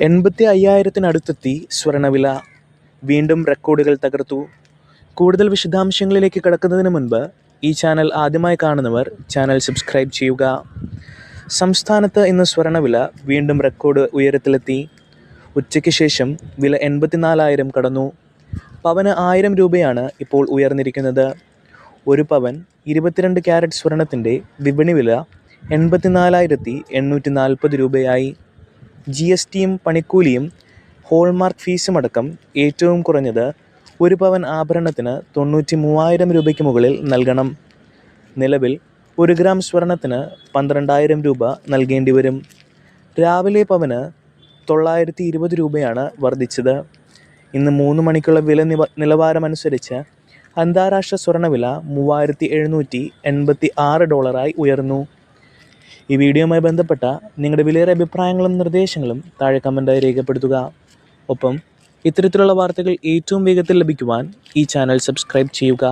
എൺപത്തി അയ്യായിരത്തിനടുത്തെത്തി സ്വർണവില വീണ്ടും റെക്കോർഡുകൾ തകർത്തു. കൂടുതൽ വിശദാംശങ്ങളിലേക്ക് കടക്കുന്നതിന് മുൻപ് ഈ ചാനൽ ആദ്യമായി കാണുന്നവർ ചാനൽ സബ്സ്ക്രൈബ് ചെയ്യുക. സംസ്ഥാനത്ത് ഇന്ന് സ്വർണവില വീണ്ടും റെക്കോർഡ് ഉയരത്തിലെത്തി. ഉച്ചയ്ക്ക് ശേഷം വില എൺപത്തിനാലായിരം കടന്നു. പവന് ആയിരം രൂപയാണ് ഇപ്പോൾ ഉയർന്നിരിക്കുന്നത്. ഒരു പവൻ ഇരുപത്തിരണ്ട് ക്യാരറ്റ് സ്വർണത്തിന്റെ വിപണി വില എൺപത്തിനാലായിരത്തി എണ്ണൂറ്റി നാൽപ്പത് രൂപയായി. ജി എസ് ടിയും പണിക്കൂലിയും ഹോൾമാർക്ക് ഫീസും അടക്കം ഏറ്റവും കുറഞ്ഞത് ഒരു പവൻ ആഭരണത്തിന് തൊണ്ണൂറ്റി മൂവായിരം രൂപയ്ക്ക് മുകളിൽ നൽകണം. നിലവിൽ ഒരു ഗ്രാം സ്വർണത്തിന് പന്ത്രണ്ടായിരം രൂപ നൽകേണ്ടി വരും. രാവിലെ പവന് തൊള്ളായിരത്തി ഇരുപത് രൂപയാണ് വർദ്ധിച്ചത്. ഇന്ന് മൂന്ന് മണിക്കുള്ള വില നിവ നിലവാരമനുസരിച്ച് അന്താരാഷ്ട്ര സ്വർണവില മൂവായിരത്തി എഴുന്നൂറ്റി എൺപത്തി ആറ് ഡോളറായി ഉയർന്നു. ഈ വീഡിയോയുമായി ബന്ധപ്പെട്ട നിങ്ങളുടെ വിലയേറെ അഭിപ്രായങ്ങളും നിർദ്ദേശങ്ങളും താഴെ കമന്റായി രേഖപ്പെടുത്തുക. ഒപ്പം ഇത്തരത്തിലുള്ള വാർത്തകൾ ഏറ്റവും വേഗത്തിൽ ലഭിക്കുവാൻ ഈ ചാനൽ സബ്സ്ക്രൈബ് ചെയ്യുക.